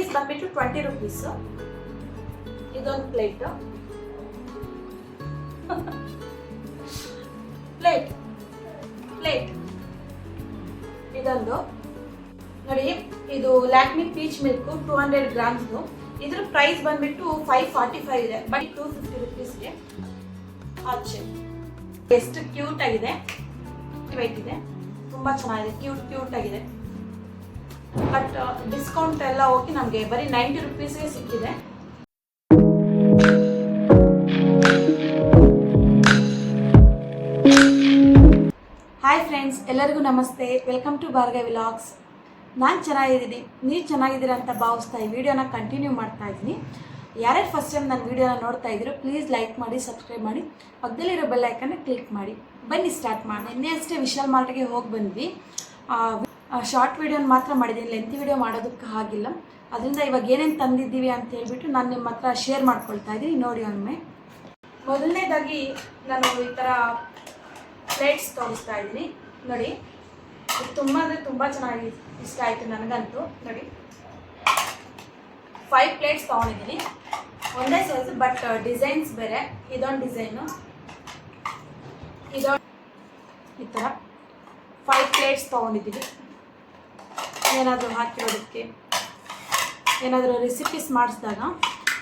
Piece ಬಂದ್ಬಿಟ್ಟು twenty rupees ಇದೊಂದು plate plate plate ಇದೊಂದು. ನೋಡಿ, ಇದು Lakme peach milk two hundred ಗ್ರಾಮ್ಸ್ದು ಇದ್ರ ಪ್ರೈಸ್ ಬಂದ್ಬಿಟ್ಟು ಫೈವ್ ಫಾರ್ಟಿ ಫೈವ್ ಇದೆ ಬಟ್ ಟೂ ಫಿಫ್ಟಿ ರುಪೀಸ್ಗೆ ಆಚೆ. ಎಷ್ಟು ಕ್ಯೂಟ್ ಆಗಿದೆ. ವೈಟ್ ಇದೆ. ತುಂಬಾ ಚೆನ್ನಾಗಿದೆ. ಕ್ಯೂಟ್ ಕ್ಯೂಟ್ ಆಗಿದೆ. ಬಟ್ ಡಿಸ್ಕೌಂಟ್ ಎಲ್ಲ ಹೋಗಿ ನಮಗೆ ಬರೀ ನೈಂಟಿ ರುಪೀಸ್ಗೆ ಸಿಕ್ಕಿದೆ. ಹಾಯ್ ಫ್ರೆಂಡ್ಸ್ ಎಲ್ಲರಿಗೂ ನಮಸ್ತೆ. ವೆಲ್ಕಮ್ ಟು ಬಾರ್ಗೆ ವಿಲಾಗ್ಸ್ ನಾನು ಚೆನ್ನಾಗಿದ್ದೀನಿ. ನೀವು ಚೆನ್ನಾಗಿದ್ದೀರಾ ಅಂತ ಭಾವಿಸ್ತಾ ಈ ವಿಡಿಯೋನ ಕಂಟಿನ್ಯೂ ಮಾಡ್ತಾ ಇದ್ದೀನಿ. ಯಾರ್ಯಾರು ಫಸ್ಟ್ ಟೈಮ್ ನನ್ನ ವಿಡಿಯೋನ ನೋಡ್ತಾ ಇದ್ದೀರೋ ಪ್ಲೀಸ್ ಲೈಕ್ ಮಾಡಿ ಸಬ್ಸ್ಕ್ರೈಬ್ ಮಾಡಿ. ಪಕ್ಕದಲ್ಲಿರೋ ಬೆಲ್ಲೈಕನ್ನ ಕ್ಲಿಕ್ ಮಾಡಿ. ಬನ್ನಿ ಸ್ಟಾರ್ಟ್ ಮಾಡಿ ನಿನ್ನೆ ಅಷ್ಟೇ ವಿಶಾಲ್ ಮಾರ್ಟ್ಗೆ ಹೋಗಿ ಬಂದ್ವಿ. ಶಾರ್ಟ್ ವಿಡಿಯೋನ ಮಾತ್ರ ಮಾಡಿದ್ದೀನಿ ಲೆಂತಿ ವಿಡಿಯೋ ಮಾಡೋದಕ್ಕೆ ಆಗಿಲ್ಲ. ಅದರಿಂದ ಇವಾಗ ಏನೇನು ತಂದಿದ್ದೀವಿ ಅಂತ ಹೇಳ್ಬಿಟ್ಟು ನಾನು ನಿಮ್ಮ ಹತ್ರ ಶೇರ್ ಮಾಡ್ಕೊಳ್ತಾ ಇದ್ದೀನಿ, ನೋಡಿ ಒಮ್ಮೆ. ಮೊದಲನೇದಾಗಿ ನಾನು ಈ ಥರ ಪ್ಲೇಟ್ಸ್ ತೋರಿಸ್ತಾ ಇದ್ದೀನಿ, ನೋಡಿ. ತುಂಬ ಅಂದರೆ ತುಂಬ ಚೆನ್ನಾಗಿ ಇಷ್ಟ ಆಯಿತು ನನಗಂತೂ, ನೋಡಿ. ಫೈವ್ ಪ್ಲೇಟ್ಸ್ ತೊಗೊಂಡಿದ್ದೀನಿ. ಒಂದೇ ಸೈಜ್ ಬಟ್ ಡಿಸೈನ್ಸ್ ಬೇರೆ. ಇದೊಂದು ಡಿಸೈನು ಇದೊಂದು ಈ ಥರ ಫೈವ್ ಪ್ಲೇಟ್ಸ್ ತೊಗೊಂಡಿದ್ದೀವಿ ಏನಾದರೂ ಹಾಕಿರೋದಕ್ಕೆ ಏನಾದರೂ ರೆಸಿಪೀಸ್ ಮಾಡಿಸಿದಾಗ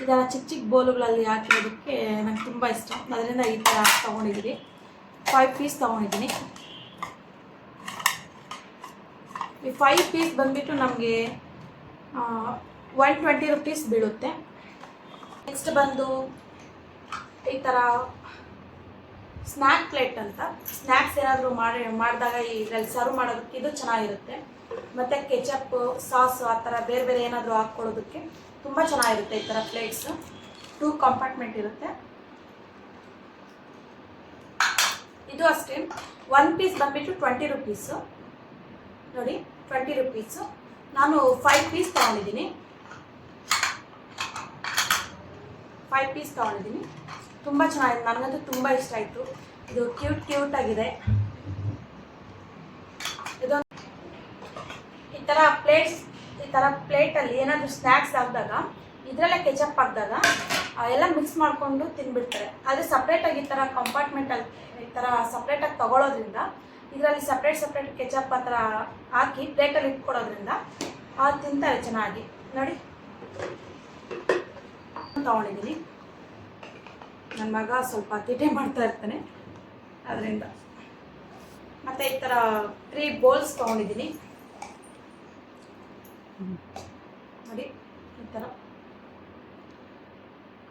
ಥರ ಚಿಕ್ಕ ಚಿಕ್ಕ ಬೋಲುಗಳಲ್ಲಿ ಹಾಕಿರೋದಕ್ಕೆ ನಂಗೆ ತುಂಬ ಇಷ್ಟ. ಅದರಿಂದ ಈ ಥರ ತೊಗೊಂಡಿದ್ದೀನಿ. ಫೈವ್ ಪೀಸ್ ತೊಗೊಂಡಿದ್ದೀನಿ. ಈ ಫೈವ್ ಪೀಸ್ ಬಂದುಬಿಟ್ಟು ನಮಗೆ ಒನ್ ಟ್ವೆಂಟಿ ರುಪೀಸ್ ಬೀಳುತ್ತೆ. ನೆಕ್ಸ್ಟ್ ಬಂದು ಈ ಥರ ಸ್ನ್ಯಾಕ್ ಪ್ಲೇಟ್ ಅಂತ. ಸ್ನ್ಯಾಕ್ಸ್ ಏನಾದರೂ ಮಾಡಿ, ಮಾಡಿದಾಗ ಇದರಲ್ಲಿ ಸರ್ವ್ ಮಾಡೋದಕ್ಕೆ ಇದು ಚೆನ್ನಾಗಿರುತ್ತೆ. ಮತ್ತು ಕೆಚಪ್ ಸಾಸು ಆ ಥರ ಬೇರೆ ಬೇರೆ ಏನಾದರೂ ಹಾಕ್ಕೊಳ್ಳೋದಕ್ಕೆ ತುಂಬ ಚೆನ್ನಾಗಿರುತ್ತೆ ಈ ಥರ ಪ್ಲೇಟ್ಸ್ ಟೂ ಕಂಪಾರ್ಟ್ಮೆಂಟ್ ಇರುತ್ತೆ. ಇದು ಅಷ್ಟೇ. ಒನ್ ಪೀಸ್ ಬಂದ್ಬಿಟ್ಟು ಟ್ವೆಂಟಿ ರುಪೀಸು ನೋಡಿ ಟ್ವೆಂಟಿ ರುಪೀಸು ನಾನು ಫೈವ್ ಪೀಸ್ ತೊಗೊಂಡಿದ್ದೀನಿ. ಫೈವ್ ಪೀಸ್ ತಗೊಂಡಿದ್ದೀನಿ. ತುಂಬ ಚೆನ್ನಾಗಿದೆ. ನನಗಂತೂ ತುಂಬ ಇಷ್ಟ ಆಯಿತು. ಇದು ಕ್ಯೂಟ್ ಕ್ಯೂಟ್ ಆಗಿದೆ. ಇದೊಂದು ಥರ ಪ್ಲೇಟ್ಸ್ ಈ ಥರ ಪ್ಲೇಟಲ್ಲಿ ಏನಾದರೂ ಸ್ನ್ಯಾಕ್ಸ್ ಹಾಕಿದಾಗ, ಇದರಲ್ಲೇ ಕೆಚಪ್ ಹಾಕಿದಾಗ ಎಲ್ಲ ಮಿಕ್ಸ್ ಮಾಡಿಕೊಂಡು ತಿನ್ಬಿಡ್ತಾರೆ. ಆದರೆ ಸಪ್ರೇಟಾಗಿ ಈ ಥರ ಕಂಪಾರ್ಟ್ಮೆಂಟಲ್ಲಿ ಈ ಥರ ಸಪ್ರೇಟಾಗಿ ತಗೊಳ್ಳೋದ್ರಿಂದ ಇದರಲ್ಲಿ ಸಪ್ರೇಟ್ ಸಪ್ರೇಟ್ ಕೆಚಪ್ ಆ ಥರ ಹಾಕಿ ಪ್ಲೇಟಲ್ಲಿ ಇಟ್ಕೊಡೋದ್ರಿಂದ ಅದು ತಿಂತಾರೆ ಚೆನ್ನಾಗಿ. ನೋಡಿ. ತೊಗೊಂಡಿದ್ದೀನಿ ನನ್ನ ಮಗ ಸ್ವಲ್ಪ ತಿಟೆ ಮಾಡ್ತಾ ಇರ್ತಾನೆ. ಅದರಿಂದ. ಮತ್ತು ಈ ಥರ ತ್ರೀ ಬೌಲ್ಸ್ ತೊಗೊಂಡಿದ್ದೀನಿ ನೋಡಿ, ಈ ಥರ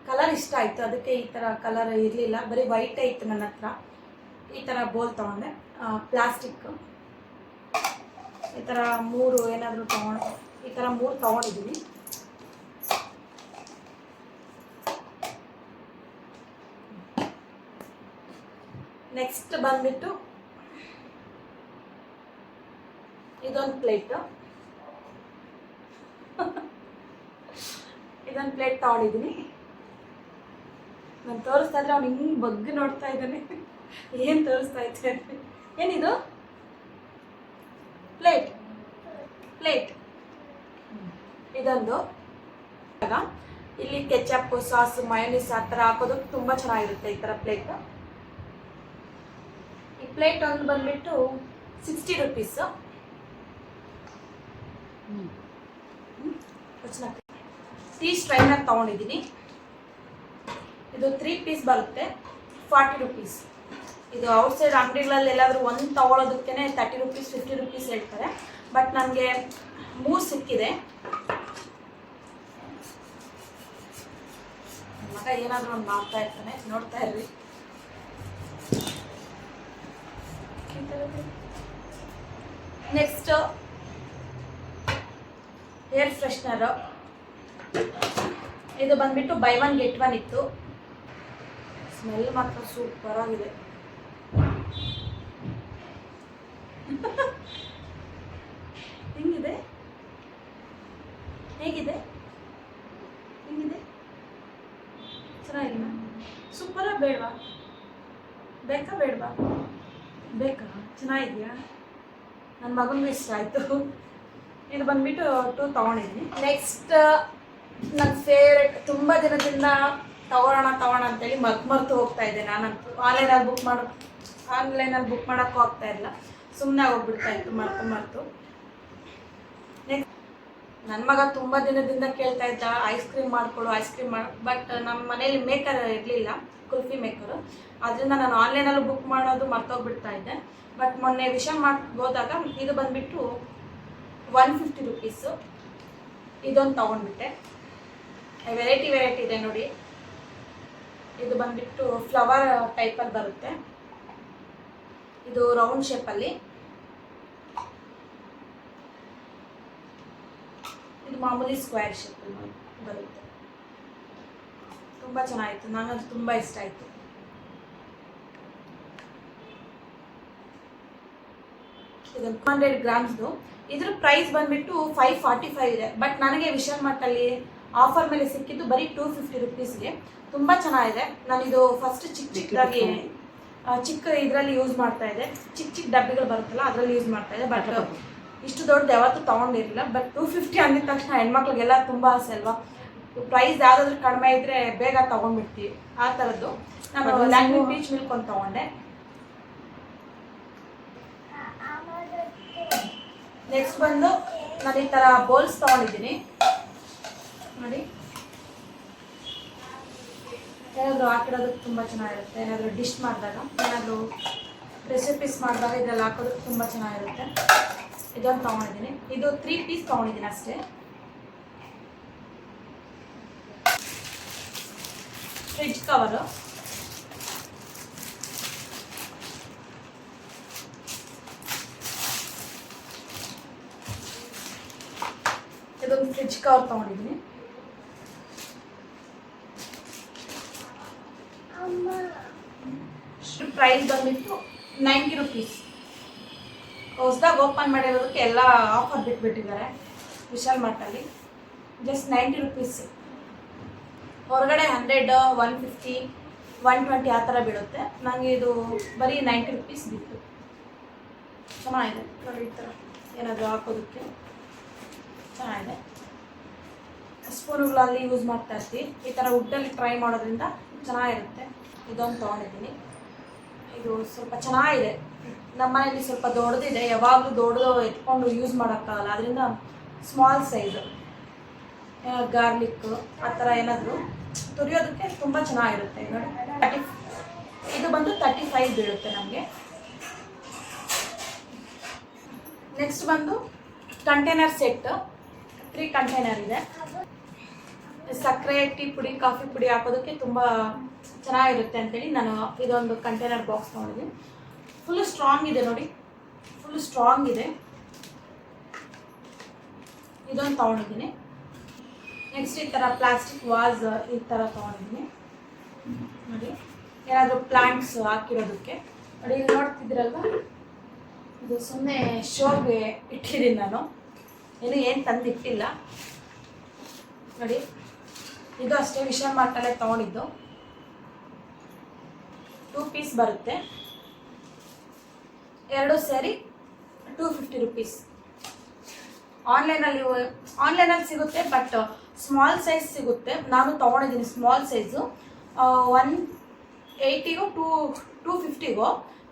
ಕಲರ್ ಇಷ್ಟ ಆಯಿತು. ಅದಕ್ಕೆ ಈ ಥರ ಕಲರ್ ಇರಲಿಲ್ಲ. ಬರೀ ವೈಟೇ ಇತ್ತು ನನ್ನ ಹತ್ರ. ಈ ಥರ ಬೋಲ್ ತೊಗೊಂಡೆ. ಪ್ಲಾಸ್ಟಿಕ್ ಈ ಥರ ಮೂರು ಏನಾದರೂ ತೊಗೊಂಡು, ಈ ಥರ ಮೂರು ತೊಗೊಂಡಿದ್ದೀನಿ ನೆಕ್ಸ್ಟ್ ಬಂದ್ಬಿಟ್ಟು, ಇದೊಂದು ಪ್ಲೇಟ್ ಇದೊಂದು ಪ್ಲೇಟ್ ತಗೊಂಡಿದ್ದೀನಿ ನಾನು ತೋರಿಸ್ತಾ ಇದ್ರೆ ಅವ್ನು ಹಿಂಗೆ ಬಗ್ಗೆ ನೋಡ್ತಾ ಇದ್ದಾನೆ. ಏನು ತೋರಿಸ್ತಾ ಇದ್ದೆ? ಏನಿದು? ಪ್ಲೇಟ್ ಪ್ಲೇಟ್ ಇದೊಂದು. ಇಲ್ಲಿ ಕೆಚಪ್ ಸಾಸ್ ಮಯೋನಿಸ್ ಆ ಥರ ಹಾಕೋದಕ್ಕೆ ತುಂಬ ಚೆನ್ನಾಗಿರುತ್ತೆ ಈ ಥರ ಪ್ಲೇಟ್ ಈ ಪ್ಲೇಟ್ ಒಂದು ಬಂದ್ಬಿಟ್ಟು ಸಿಕ್ಸ್ಟಿ ರುಪೀಸು ಟೀ ಸ್ಟ್ರೈನರ್ ತೊಗೊಂಡಿದ್ದೀನಿ. ಇದು ತ್ರೀ ಪೀಸ್ ಬರುತ್ತೆ. ಫಾರ್ಟಿ ರುಪೀಸ್ ಇದು ಔಟ್ಸೈಡ್ ಅಂಗಡಿಗಳಲ್ಲಿ ಎಲ್ಲಾದರೂ ಒಂದು ತೊಗೊಳೋದಕ್ಕೇ ತರ್ಟಿ ರುಪೀಸ್ ಫಿಫ್ಟಿ ರುಪೀಸ್ ಹೇಳ್ತಾರೆ. ಬಟ್ ನನಗೆ ಮೂರು ಸಿಕ್ಕಿದೆ. ಮಗ ಏನಾದರೂ ಒಂದು ಮಾಡ್ತಾ ಇರ್ತಾನೆ, ನೋಡ್ತಾ ಇರ್ರಿ. ನೆಕ್ಸ್ಟ್ ಏರ್ ಫ್ರೆಶ್ನರು ಇದು ಬಂದ್ಬಿಟ್ಟು ಬೈ ಒನ್ ಗೆಟ್ ಒನ್ ಇತ್ತು. ಸ್ಮೆಲ್ ಮಾತ್ರ ಸೂಪರ್ ಆಗಿದೆ. ಹೆಂಗಿದೆ? ಹೇಗಿದೆ? ಹೆಂಗಿದೆ? ಚೆನ್ನಾಗಿಲ್ಲ ಸೂಪರ ಬೇಡವಾ? ಬೇಕಾ ಬೇಡವಾ? ಬೇಕಾ? ಚೆನ್ನಾಗಿದೆಯಾ? ನನ್ನ ಮಗನಿಗೂ ಇಷ್ಟ ಆಯಿತು. ಇದು ಬಂದ್ಬಿಟ್ಟು ಟೂ ತೊಗೊಂಡಿದ್ದೀನಿ. ನೆಕ್ಸ್ಟ್ ನನ್ನ ಫೇವ್ರೆಟ್ ತುಂಬ ದಿನದಿಂದ ತಗೊಳ್ಳೋಣ ತಗೋಣ ಅಂತೇಳಿ ಮತ್ ಮರ್ತು ಹೋಗ್ತಾ ಇದ್ದೆ. ನಾನಂತೂ ಆನ್ಲೈನಲ್ಲಿ ಬುಕ್ ಮಾಡೋ ಆನ್ಲೈನಲ್ಲಿ ಬುಕ್ ಮಾಡೋಕ್ಕೂ ಹೋಗ್ತಾ ಇಲ್ಲ. ಸುಮ್ಮನೆ ಹೋಗ್ಬಿಡ್ತಾ ಇತ್ತು, ಮರ್ತು ಮರ್ತು. ನೆಕ್ಸ್ಟ್ ನನ್ನ ಮಗ ತುಂಬ ದಿನದಿಂದ ಕೇಳ್ತಾ ಇದ್ದ ಐಸ್ ಕ್ರೀಮ್ ಮಾಡಿಕೊಡು ಐಸ್ ಕ್ರೀಮ್ ಮಾಡಿ. ಬಟ್ ನಮ್ಮ ಮನೇಲಿ ಮೇಕರ್ ಇರಲಿಲ್ಲ, ಕುಲ್ಫಿ ಮೇಕರು ಅದರಿಂದ ನಾನು ಆನ್ಲೈನಲ್ಲೂ ಬುಕ್ ಮಾಡೋದು ಮರ್ತೋಗ್ಬಿಡ್ತಾ ಇದ್ದೆ. ಬಟ್ ಮೊನ್ನೆ ವಿಷಯ ಮಾಡಿ, ಹೋದಾಗ ಇದು ಬಂದುಬಿಟ್ಟು ಒನ್ ಫಿಫ್ಟಿ ರುಪೀಸು ಇದೊಂದು ತೊಗೊಂಡ್ಬಿಟ್ಟೆ. ವೆರೈಟಿ ವೆರೈಟಿ ಇದೆ ನೋಡಿ. ಇದು ಬಂದ್ಬಿಟ್ಟು ಫ್ಲವರ್ ಟೈಪಲ್ಲಿ ಬರುತ್ತೆ. ಇದು ರೌಂಡ್ ಶೇಪಲ್ಲಿ ಇದು ಮಾಮೂಲಿ ಸ್ಕ್ವೇರ್ ಶೇಪಲ್ಲಿ ಬರುತ್ತೆ. ತುಂಬ ಚೆನ್ನಾಗಿತ್ತು. ನನಗದು ತುಂಬ ಇಷ್ಟ ಆಯಿತು. ಇದು ಹಂಡ್ರೆಡ್ ಗ್ರಾಮ್ಸ್ದು ಇದ್ರ ಪ್ರೈಸ್ ಬಂದ್ಬಿಟ್ಟು ಫೈವ್ ಫಾರ್ಟಿ ಫೈವ್ ಇದೆ. ಬಟ್ ನನಗೆ ವಿಶಾಲ್ ಮಟ್ಟಲ್ಲಿ ಆಫರ್ ಮೇಲೆ ಸಿಕ್ಕಿದ್ದು ಬರೀ ಟೂ ಫಿಫ್ಟಿ ರುಪೀಸ್ಗೆ ತುಂಬ ಚೆನ್ನಾಗಿದೆ. ನಾನಿದು ಫಸ್ಟ್ ಚಿಕ್ಕ ಚಿಕ್ಕದಾಗಿ ಚಿಕ್ಕ ಇದರಲ್ಲಿ ಯೂಸ್ ಮಾಡ್ತಾ ಇದೆ. ಚಿಕ್ಕ ಚಿಕ್ಕ ಡಬ್ಬಿಗಳು ಬರುತ್ತಲ್ಲ ಅದರಲ್ಲಿ ಯೂಸ್ ಮಾಡ್ತಾ ಇದೆ. ಬಟ್ ಇಷ್ಟು ದೊಡ್ಡದು ಯಾವತ್ತೂ ತೊಗೊಂಡಿರಲಿಲ್ಲ. ಬಟ್ ಟೂ ಫಿಫ್ಟಿ ಅಂದಿದ ತಕ್ಷಣ ಹೆಣ್ಮಕ್ಳಿಗೆಲ್ಲ ತುಂಬ ಆಸೆ ಅಲ್ವಾ? ಪ್ರೈಸ್ ಯಾವುದಾದ್ರೂ ಕಡಿಮೆ ಇದ್ದರೆ ಬೇಗ ತೊಗೊಂಡ್ಬಿಡ್ತೀವಿ. ಆ ಥರದ್ದು ನಾನು ಲ್ಯಾಂಗ್ವೇಜ್ ಬೀಚ್ ಮಿಲ್ಕ್ ಒಂದು ತೊಗೊಂಡೆ. ನೆಕ್ಸ್ಟ್ ಬಂದು ನಾನು ಈ ಥರ ಬೋಲ್ಸ್ ತೊಗೊಂಡಿದ್ದೀನಿ. ನೋಡಿ ಏನಾದರೂ ಹಾಕಿಡೋದಕ್ಕೆ ತುಂಬ ಚೆನ್ನಾಗಿರುತ್ತೆ. ಏನಾದರೂ ಡಿಶ್ ಮಾಡಿದಾಗ ಏನಾದರೂ ರೆಸಿಪೀಸ್ ಮಾಡಿದಾಗ ಇದರಲ್ಲಿ ಹಾಕೋದಕ್ಕೆ ತುಂಬ ಚೆನ್ನಾಗಿರುತ್ತೆ. ಇದೊಂದು ತೊಗೊಂಡಿದ್ದೀನಿ. ಇದು ತ್ರೀ ಪೀಸ್ ತೊಗೊಂಡಿದ್ದೀನಿ ಅಷ್ಟೇ. ಫ್ರಿಡ್ಜ್ ಕವರು ಇದೊಂದು ಫ್ರಿಡ್ಜ್ ಕವರ್ ತೊಗೊಂಡಿದ್ದೀನಿ. ಪ್ರೈಸ್ ಬಂದ್ಬಿಟ್ಟು ನೈಂಟಿ ರುಪೀಸ್ ಹೊಸ್ದಾಗಿ ಓಪನ್ ಮಾಡಿರೋದಕ್ಕೆ ಎಲ್ಲ ಆಫರ್ ಬಿಟ್ಬಿಟ್ಟಿದ್ದಾರೆ ವಿಶಾಲ್ ಮಾರ್ಟಲ್ಲಿ ಜಸ್ಟ್ ನೈಂಟಿ ರುಪೀಸ್ ಹೊರಗಡೆ hundred one fifty one twenty ಆ ಥರ ಬೀಳುತ್ತೆ ನನಗೆ ಇದು ಬರೀ ನೈಂಟಿ ರುಪೀಸ್ ಬಿತ್ತು ಚೆನ್ನಾಗಿದೆ. ನೋಡಿ ಈ ಥರ ಏನಾದರೂ ಹಾಕೋದಕ್ಕೆ. ಚೆನ್ನಾಗಿದೆ. ಸ್ಪೂನುಗಳಲ್ಲಿ ಯೂಸ್ ಮಾಡ್ತಾ ಇರ್ತೀವಿ. ಈ ಥರ ವುಡ್ಡಲ್ಲಿ ಟ್ರೈ ಮಾಡೋದ್ರಿಂದ ಚೆನ್ನಾಗಿರುತ್ತೆ. ಇದೊಂದು ತೊಗೊಂಡಿದ್ದೀನಿ. ಇದು ಸ್ವಲ್ಪ ಚೆನ್ನಾಗಿದೆ. ನಮ್ಮ ಮನೇಲಿ ಸ್ವಲ್ಪ ದೊಡ್ಡದಿದೆ, ಯಾವಾಗಲೂ ದೊಡ್ಡದು ಎತ್ಕೊಂಡು ಯೂಸ್ ಮಾಡೋಕ್ಕಾಗಲ್ಲ. ಅದರಿಂದ ಸ್ಮಾಲ್ ಸೈಜು ಗಾರ್ಲಿಕ್ ಆ ಥರ ಏನಾದರೂ ತುರಿಯೋದಕ್ಕೆ ತುಂಬ ಚೆನ್ನಾಗಿರುತ್ತೆ ನೋಡಿ ತರ್ಟಿ ಇದು ಬಂದು ತರ್ಟಿ ಫೈವ್ ಬೀಳುತ್ತೆ ನಮಗೆ. ನೆಕ್ಸ್ಟ್ ಬಂದು ಕಂಟೈನರ್ ಸೆಟ್ ತ್ರೀ ಕಂಟೈನರ್ ಇದೆ. ಸಕ್ಕರೆ ಟೀ ಪುಡಿ, ಕಾಫಿ ಪುಡಿ ಹಾಕೋದಕ್ಕೆ ತುಂಬ ಚೆನ್ನಾಗಿರುತ್ತೆ ಅಂತೇಳಿ ನಾನು ಇದೊಂದು ಕಂಟೈನರ್ ಬಾಕ್ಸ್ ತೊಗೊಂಡಿದ್ದೀನಿ ಫುಲ್ ಸ್ಟ್ರಾಂಗ್ ಇದೆ ನೋಡಿ. ಫುಲ್ ಸ್ಟ್ರಾಂಗ್ ಇದೆ. ಇದೊಂದು ತೊಗೊಂಡಿದ್ದೀನಿ. ನೆಕ್ಸ್ಟ್ ಈ ಥರ ಪ್ಲಾಸ್ಟಿಕ್ ವಾಸ್ ಈ ಥರ ತೊಗೊಂಡಿದ್ದೀನಿ. ನೋಡಿ, ಏನಾದರೂ ಪ್ಲಾಂಟ್ಸ್ ಹಾಕಿರೋದಕ್ಕೆ. ನೋಡಿ, ಇಲ್ಲಿ ನೋಡ್ತಿದ್ದೀರಲ್ವ? ಇದು ಸುಮ್ಮನೆ ಶೋಗೆ ಇಟ್ಟಿದ್ದೀನಿ ನಾನು. ಏನು ಏನು ತಂದಿಟ್ಟಿಲ್ಲ. ನೋಡಿ ಇದು ಅಷ್ಟೇ ವಿಷಯ ಮಾರ್ಟಲ್ಲೇ ತೊಗೊಂಡಿದ್ದು. ಟೂ ಪೀಸ್ ಬರುತ್ತೆ. ಎರಡು ಸೇರಿ ಟೂ ಫಿಫ್ಟಿ ರುಪೀಸ್ ಆನ್ಲೈನಲ್ಲಿ ಆನ್ಲೈನಲ್ಲಿ ಸಿಗುತ್ತೆ ಬಟ್ ಸ್ಮಾಲ್ ಸೈಜ್ ಸಿಗುತ್ತೆ. ನಾನು ತೊಗೊಂಡಿದ್ದೀನಿ ಸ್ಮಾಲ್ ಸೈಜು ಒನ್ ಏಯ್ಟಿಗೋ ಟೂ ಟೂ ಫಿಫ್ಟಿಗೋ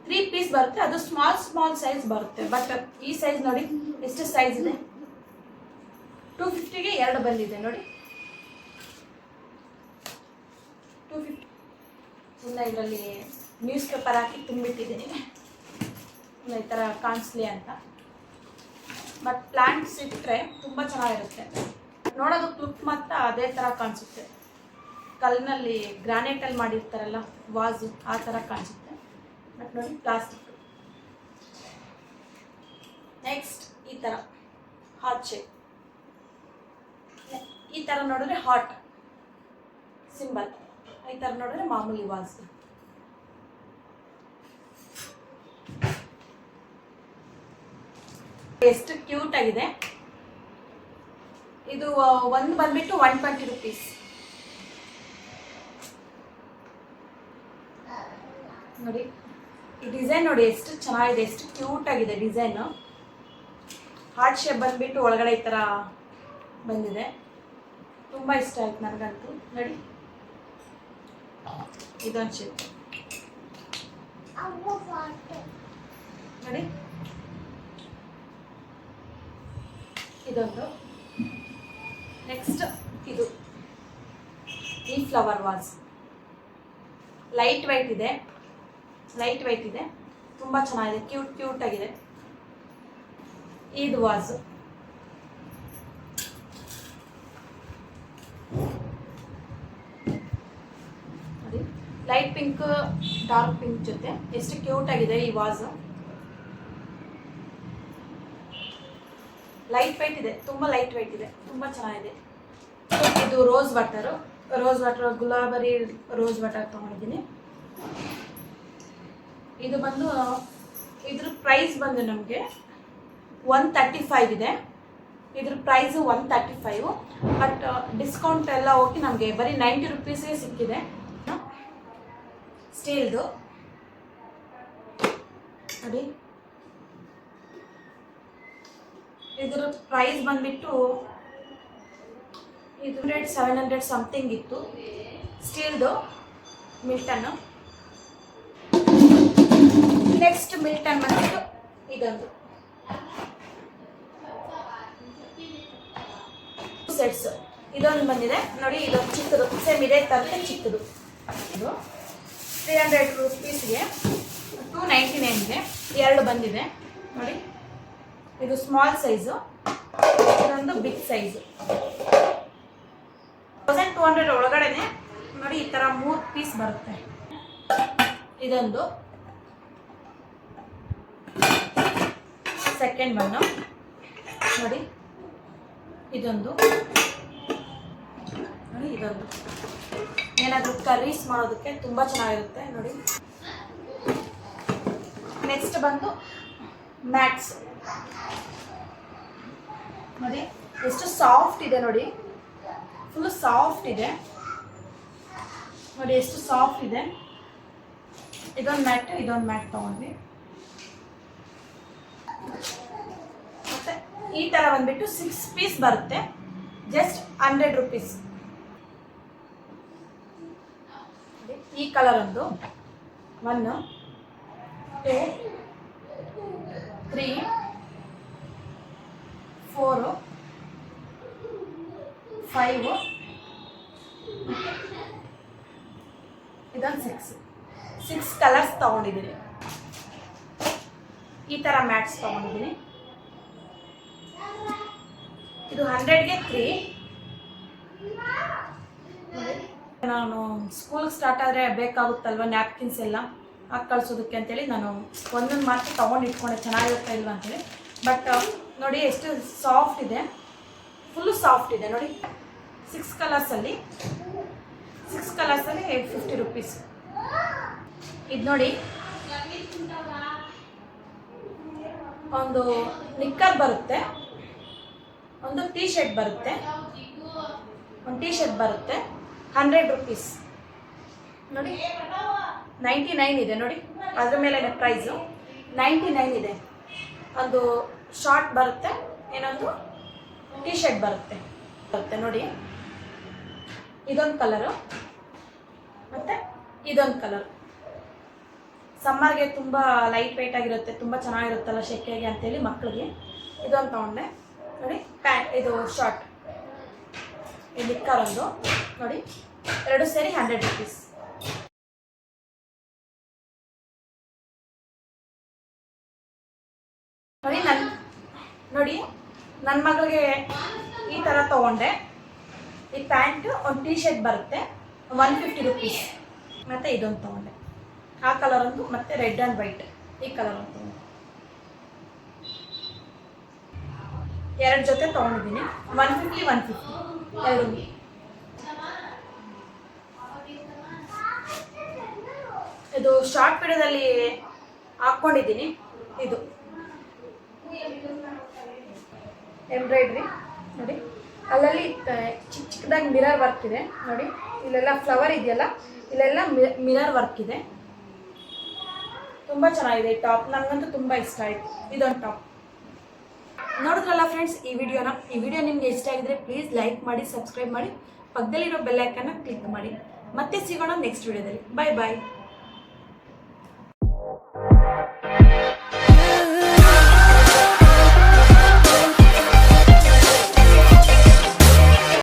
ತ್ರೀ ಪೀಸ್ ಬರುತ್ತೆ. ಅದು ಸ್ಮಾಲ್ ಸ್ಮಾಲ್ ಸೈಜ್ ಬರುತ್ತೆ. ಬಟ್ ಈ ಸೈಜ್ ನೋಡಿ, ಎಷ್ಟು ಸೈಜ್ ಇದೆ? ಟೂ ಫಿಫ್ಟಿಗೆ ಎರಡು ಬಂದಿದೆ ನೋಡಿ ಟೂ ಫಿಫ್ಟಿ ಸುಮ್ಮನೆ ಇದರಲ್ಲಿ ನ್ಯೂಸ್ ಪೇಪರ್ ಹಾಕಿ ತುಂಬಿಟ್ಟಿದ್ದೀನಿ ಈ ಥರ ಕಾಣಿಸ್ಲಿ ಅಂತ. ಬಟ್ ಪ್ಲ್ಯಾಂಟ್ಸ್ ಇಟ್ಟರೆ ತುಂಬ ಚೆನ್ನಾಗಿರುತ್ತೆ. ನೋಡೋದಕ್ಕೆ ಲುಕ್ ಮಾತ್ರ ಅದೇ ಥರ ಕಾಣಿಸುತ್ತೆ. ಕಲ್ಲಿನಲ್ಲಿ ಗ್ರಾನೈಟಲ್ಲಿ ಮಾಡಿರ್ತಾರಲ್ಲ, ವಾಸು, ಆ ಥರ ಕಾಣಿಸುತ್ತೆ. ಬಟ್ ನೋಡಿ ಪ್ಲಾಸ್ಟಿಕ್ ನೆಕ್ಸ್ಟ್ ಈ ಥರ ಹಾಟ್ ಶೇಪ್ ಈ ಥರ ನೋಡಿದ್ರೆ ಹಾಟ್ ಸಿಂಬಲ್ ಈ ಥರ ನೋಡಿದ್ರೆ ಮಾಮೂಲಿ ವಾಸ್ ಎಷ್ಟು ಕ್ಯೂಟ್ ಆಗಿದೆ. ಇದು ಒಂದು ಬಂದ್ಬಿಟ್ಟು ಒನ್ ಟ್ವೆಂಟಿ ರುಪೀಸ್. ನೋಡಿ, ಈ ಡಿಸೈನ್ ನೋಡಿ ಎಷ್ಟು ಚೆನ್ನಾಗಿದೆ, ಎಷ್ಟು ಕ್ಯೂಟ್ ಆಗಿದೆ ಡಿಸೈನು. ಹಾರ್ಟ್ ಶೇಪ್ ಬಂದ್ಬಿಟ್ಟು ಒಳಗಡೆ ಈ ಥರ ಬಂದಿದೆ. ತುಂಬ ಇಷ್ಟ ಆಯ್ತು ನನಗಂತೂ. ನೋಡಿ. ಇದೊಂದು ಶೇಪ್ ನೋಡಿ. ಇದೊಂದು. ನೆಕ್ಸ್ಟ್ ಇದು. ಈ ಫ್ಲವರ್ ವಾಸ್ ಲೈಟ್ ವೈಟ್ ಇದೆ. ಲೈಟ್ ವೈಟ್ ಇದೆ. ತುಂಬ ಚೆನ್ನಾಗಿದೆ. ಕ್ಯೂಟ್ ಕ್ಯೂಟ್ ಆಗಿದೆ. ಇದು ವಾಸ್ ನೋಡಿ ಲೈಟ್ ಪಿಂಕ್ ಡಾರ್ಕ್ ಪಿಂಕ್ ಜೊತೆ. ಎಷ್ಟು ಕ್ಯೂಟ್ ಆಗಿದೆ ಈ ವಾಸ್. ಲೈಟ್ ವೈಟ್ ಇದೆ. ತುಂಬ ಲೈಟ್ ವೈಟ್ ಇದೆ. ತುಂಬ ಚೆನ್ನಾಗಿದೆ. ಇದು ರೋಸ್ ವಾಟರು ರೋಸ್ ವಾಟರ್ ಗುಲಾಬರಿ ರೋಸ್ ವಾಟರ್ ತೊಗೊಂಡಿದ್ದೀನಿ. ಇದು ಬಂದು, ಇದ್ರ ಪ್ರೈಸ್ ಬಂದು ನಮಗೆ ಒನ್ ತರ್ಟಿ ಫೈವ್ ಇದೆ. ಇದ್ರ price one thirty five but discount ಎಲ್ಲ ಹೋಗಿ ನಮಗೆ ಬರೀ ನೈಂಟಿ ರುಪೀಸೇ ಸಿಕ್ಕಿದೆ. ಸ್ಟೀಲ್ದು ನೋಡಿ. ಇದರ ಪ್ರೈಸ್ ಬಂದ್ಬಿಟ್ಟು ಇದು ಹಂಡ್ರೆಡ್ ಸೆವೆನ್ ಹಂಡ್ರೆಡ್ ಸಮಥಿಂಗ್ ಇತ್ತು ಸ್ಟೀಲ್ದು ಮಿಲ್ಟನ್ನು ನೆಕ್ಸ್ಟ್ ಮಿಲ್ಟನ್ ಬಂದ್ಬಿಟ್ಟು ಇದೊಂದು. ಸೆಟ್ಸ್ ಇದೊಂದು ಬಂದಿದೆ. ನೋಡಿ, ಇದೊಂದು ಚಿಕ್ಕದು. ಸೇಮ್ ಇದೇ ತರ ಚಿಕ್ಕದು. ಇದು. ತ್ರೀ ಹಂಡ್ರೆಡ್ ರುಪೀಸ್ಗೆ ಟೂ ನೈಂಟಿ ನೈನ್ಗೆ ಎರಡು ಬಂದಿದೆ. ನೋಡಿ, ಇದು ಸ್ಮಾಲ್ ಸೈಜು ಇದೊಂದು big size thousand two hundred ಒಳಗಡೆನೆ, ನೋಡಿ, ಈ ಥರ ಮೂರು ಪೀಸ್ ಬರುತ್ತೆ. ಇದೊಂದು ಸೆಕೆಂಡ್ ಬಣ್ಣ. ನೋಡಿ, ಇದೊಂದು ನೋಡಿ, ಇದೊಂದು ಏನಾದರೂ ಕರೀಸ್ ಮಾಡೋದಕ್ಕೆ ತುಂಬ ಚೆನ್ನಾಗಿರುತ್ತೆ, ನೋಡಿ. ನೆಕ್ಸ್ಟ್ ಬಂದು ಮ್ಯಾಕ್ಸ್ ನೋಡಿ, ಎಷ್ಟು ಸಾಫ್ಟ್ ಇದೆ ನೋಡಿ. ಫುಲ್ ಸಾಫ್ಟ್ ಇದೆ. ನೋಡಿ, ಎಷ್ಟು ಸಾಫ್ಟ್ ಇದೆ. ಇದೊಂದು ಮ್ಯಾಟ್ ಇದೊಂದು ಮ್ಯಾಟ್ ತೊಗೊಂಡ್ವಿ. ಮತ್ತೆ ಈ ಥರ ಬಂದ್ಬಿಟ್ಟು ಸಿಕ್ಸ್ ಪೀಸ್ ಬರುತ್ತೆ. ಜಸ್ಟ್ ಹಂಡ್ರೆಡ್ ರುಪೀಸ್ ಈ ಕಲರ್ ಒಂದು. One two three four five ಇದೊಂದು ಸಿಕ್ಸ್ ಸಿಕ್ಸ್ ಕಲರ್ಸ್ ತೊಗೊಂಡಿದ್ದೀನಿ. ಈ ಥರ ಮ್ಯಾಟ್ಸ್ ತೊಗೊಂಡಿದ್ದೀನಿ. ಇದು ಹಂಡ್ರೆಡ್ಗೆ ತ್ರೀ ನಾನು ಸ್ಕೂಲ್ಗೆ ಸ್ಟಾರ್ಟ್ ಆದರೆ ಬೇಕಾಗುತ್ತಲ್ವ ನ್ಯಾಪ್ಕಿನ್ಸ್ ಎಲ್ಲ? ಹಾಕಿ ಕಳಿಸೋದಕ್ಕೆ ಅಂತೇಳಿ ನಾನು ಒಂದೊಂದು ಮಾತ್ರ ತೊಗೊಂಡು ಇಟ್ಕೊಂಡೆ. ಚೆನ್ನಾಗಿರುತ್ತಾ ಇಲ್ವ ಅಂತೇಳಿ. ಬಟ್ ನೋಡಿ ಎಷ್ಟು ಸಾಫ್ಟ್ ಇದೆ. ಫುಲ್ಲು ಸಾಫ್ಟ್ ಇದೆ. ನೋಡಿ ಸಿಕ್ಸ್ ಕಲರ್ಸಲ್ಲಿ ಸಿಕ್ಸ್ ಕಲರ್ಸಲ್ಲಿ ಫಿಫ್ಟಿ ರುಪೀಸ್ ಇದು ನೋಡಿ, ಒಂದು ನಿಕ್ಕರ್ ಬರುತ್ತೆ. ಒಂದು ಟೀ ಶರ್ಟ್ ಬರುತ್ತೆ. ಒಂದು ಟೀ ಶರ್ಟ್ ಬರುತ್ತೆ. Hundred rupees. ನೋಡಿ. ನೈಂಟಿ ನೈನ್ ಇದೆ ನೋಡಿ. ಅದ್ರ ಮೇಲೆ ಪ್ರೈಸು. ನೈಂಟಿ ನೈನ್ ಇದೆ. ಒಂದು ಶಾರ್ಟ್ ಬರುತ್ತೆ ಏನೊಂದು ಟೀ ಶರ್ಟ್ ಬರುತ್ತೆ. ಬರುತ್ತೆ ನೋಡಿ. ಇದೊಂದು ಕಲರು. ಮತ್ತು ಇದೊಂದು ಕಲರ್. ಸಮ್ಮರ್ಗೆ ತುಂಬ ಲೈಟ್ ವೆಯ್ಟ್ ಆಗಿರುತ್ತೆ ತುಂಬ ಚೆನ್ನಾಗಿರುತ್ತಲ್ಲ ಶೆಕೆಗೆ ಅಂತೇಳಿ ಮಕ್ಕಳಿಗೆ ಇದೊಂದು ತೊಗೊಂಡೆ. ನೋಡಿ ಪ್ಯಾಂಟ್ ಇದು ಶಾರ್ಟ್. ಈ ಒಂದು. ನೋಡಿ. ಎರಡು ಸೇರಿ ಹಂಡ್ರೆಡ್ ರುಪೀಸ್ ನೋಡಿ ನನ್ನ ನೋಡಿ ನನ್ನ ಮಗಳಿಗೆ ಈ ಥರ ತೊಗೊಂಡೆ. ಈ ಪ್ಯಾಂಟ್ ಒಂದು ಟೀ ಶರ್ಟ್ ಬರುತ್ತೆ. ಒನ್ ಫಿಫ್ಟಿ ರುಪೀಸ್ ಮತ್ತು ಇದೊಂದು ತೊಗೊಂಡೆ. ಆ ಕಲರ್ ಒಂದು ಮತ್ತು ರೆಡ್ ಆ್ಯಂಡ್ ವೈಟ್ ಈ ಕಲರ್ ಒಂದು ತೊಗೊಂಡೆ. ಎರಡು ಜೊತೆ ತೊಗೊಂಡಿದ್ದೀನಿ. ಒನ್ ಫಿಫ್ಟಿ ಒನ್ ಫಿಫ್ಟಿ ಎರಡು. ಇದು ಶಾರ್ಟ್ ಪೀರಿಯಡಲ್ಲಿ ಹಾಕ್ಕೊಂಡಿದ್ದೀನಿ. ಇದು. ಎಂಬ್ರಾಯ್ಡ್ರಿ ನೋಡಿ. ಅಲ್ಲಲ್ಲಿ ಚಿಕ್ಕ ಚಿಕ್ಕದಾಗಿ ಮಿರರ್ ವರ್ಕ್ ಇದೆ. ನೋಡಿ. ಇಲ್ಲೆಲ್ಲ ಫ್ಲವರ್ ಇದೆಯಲ್ಲ, ಇಲ್ಲೆಲ್ಲ ಮಿರರ್ ವರ್ಕ್ ಇದೆ. ತುಂಬ ಚೆನ್ನಾಗಿದೆ ಈ ಟಾಪ್ ನನಗಂತೂ ತುಂಬ ಇಷ್ಟ ಆಯಿತು. ಇದೊಂದು ಟಾಪ್ ನೋಡಿದ್ರಲ್ಲ ಫ್ರೆಂಡ್ಸ್ ಈ ವಿಡಿಯೋನ? ಈ ವಿಡಿಯೋ ನಿಮಗೆ ಇಷ್ಟ ಆಗಿದ್ರೆ ಪ್ಲೀಸ್ ಲೈಕ್ ಮಾಡಿ ಸಬ್ಸ್ಕ್ರೈಬ್ ಮಾಡಿ. ಪಕ್ಕದಲ್ಲಿರೋ ಬೆಲ್ ಐಕನ್ನ ಕ್ಲಿಕ್ ಮಾಡಿ. ಮತ್ತೆ ಸಿಗೋಣ ನೆಕ್ಸ್ಟ್ ವಿಡಿಯೋದಲ್ಲಿ. ಬಾಯ್ ಬಾಯ್ Thank you.